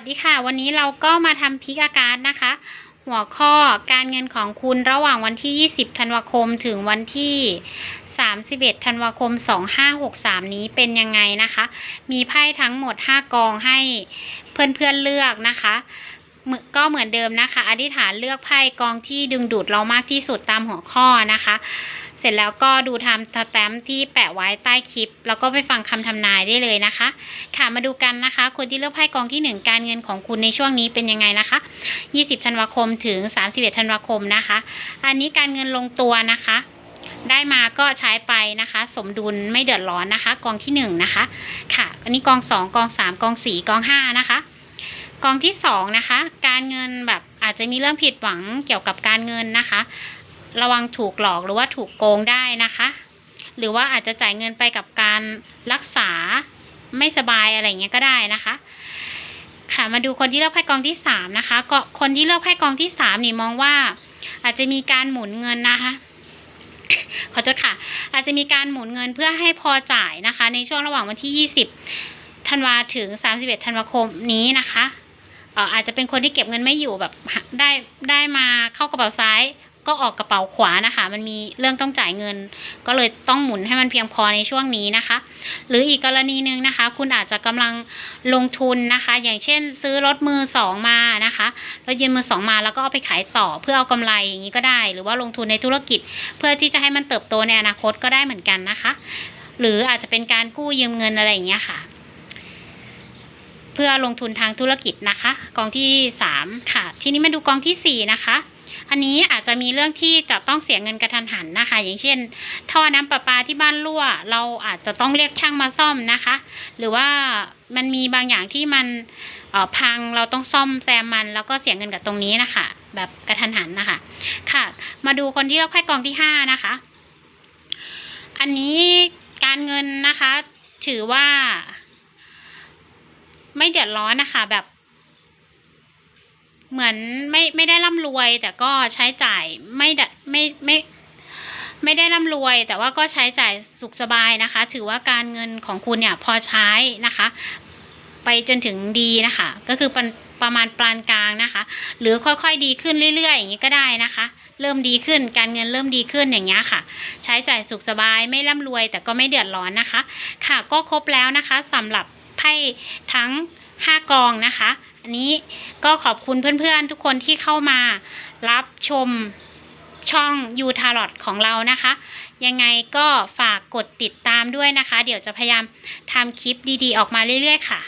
วัสดีค่ะ วันนี้เราก็มาทำพิกอาการดนะคะ หัวข้อการเงินของคุณระหว่างวันที่ 20 ธันวาคมถึงวันที่ 31 ธันวาคม 2563 นี้เป็นยังไงนะคะ มีไพ่ทั้งหมด 5 กองให้เพื่อนๆเลือกนะคะ ก็เหมือนเดิมนะคะ อธิษฐานเลือกไพ่กองที่ดึงดูดเรามากที่สุดตามหัวข้อนะคะ เสร็จแล้วก็ดูทำสแตมป์ที่แปะไว้ใต้คลิป แล้วก็ไปฟังคำทำนายได้เลยนะคะ ค่ะมาดูกันนะคะ คนที่เลือกไพ่กองที่ 1 การเงินของคุณในช่วงนี้เป็นยังไงนะคะ 20 ธันวาคมถึง 31 ธันวาคมนะคะ อันนี้การเงินลงตัวนะคะได้มาก็ใช้ไปนะคะ สมดุลไม่เดือดร้อนนะคะ กองที่1นะคะ ค่ะ อันนี้กอง 2 กอง 3 กอง 4 กอง5นะคะ กองที่2นะคะ การเงินแบบอาจจะมีเรื่องผิดหวังเกี่ยวกับการเงินนะคะ ระวังถูกหลอกหรือว่าถูกโกงได้นะคะ หรือว่าอาจจะจ่ายเงินไปกับการรักษาไม่สบายอะไรเงี้ยก็ได้นะคะ ค่ะมาดูคนที่เลือกไพ่กองที่สามนะคะก็คนที่เลือกไพ่กองที่สามนี่มองว่า อาจจะมีการหมุนเงินนะคะขอโทษค่ะ อาจจะมีการหมุนเงินเพื่อให้พอจ่ายนะคะ ในช่วงระหว่างวันที่ยี่สิบธันวาถึงสามสิบเอ็ดธันวาคมนี้นะคะ อาจจะเป็นคนที่เก็บเงินไม่อยู่แบบได้ได้มาเข้ากระเป๋าซ้าย ก็ออกกระเป๋าขวานะคะ มันมีเรื่องต้องจ่ายเงิน ก็เลยต้องหมุนให้มันเพียงพอในช่วงนี้นะคะ หรืออีกกรณีหนึ่งนะคะ คุณอาจจะกำลังลงทุนนะคะ อย่างเช่น ซื้อรถมือสองมานะคะรถยนต์มือสองมาแล้วก็เอาไปขายต่อเพื่อเอากำไรอย่างนี้ก็ได้ หรือว่าลงทุนในธุรกิจ เพื่อที่จะให้มันเติบโตในอนาคตก็ได้เหมือนกันนะคะ หรืออาจจะเป็นการกู้ยืมเงินอะไรอย่างเงี้ยค่ะ เพื่อลงทุนทางธุรกิจนะคะ กองที่สามค่ะ ทีนี้มาดูกองที่สี่นะคะอันนี้อาจจะมีเรื่องที่จะต้องเสียเงินกระทันหันนะคะ อย่างเช่น ท่อน้ำประปาที่บ้านรั่ว เราอาจจะต้องเรียกช่างมาซ่อมนะคะ หรือว่ามันมีบางอย่างที่มันออพังเราต้องซ่อมแซมมัน แล้วก็เสียเงินกับตรงนี้นะคะ แบบกระทันหันนะคะ ค่ะ มาดูคนที่เลือกไพ่กองที่ห้านะคะ อันนี้การเงินนะคะ ถือว่า ไม่เดือดร้อนนะคะ แบบ เหมือนไม่ไม่ได้ร่ำรวย แต่ก็ใช้จ่ายไม่ดะไม่ไม่ ไม่ได้ร่ำรวย แต่ว่าก็ใช้จ่ายสุขสบายนะคะ ถือว่าการเงินของคุณเนี่ย พอใช้นะคะ ไปจนถึงดีนะคะ ก็คือประประมาณปานกลางนะคะ หรือค่อยๆดีขึ้นเรื่อยๆ อย่างนี้ก็ได้นะคะ เริ่มดีขึ้นการเงินเริ่มดีขึ้นอย่างเงี้ยค่ะ ใช้จ่ายสุขสบายไม่ร่ำรวยแต่ก็ไม่เดือดร้อนนะคะ ค่ะก็ครบแล้วนะคะสำหรับ ไพ่ทั้ง 5 กองนะคะ อันนี้ก็ขอบคุณเพื่อนๆทุกคนที่เข้ามารับชมช่องยูทารอตของเรานะคะ ยังไงก็ฝากกดติดตามด้วยนะคะ เดี๋ยวจะพยายามทำคลิปดีๆ ออกมาเรื่อยๆค่ะ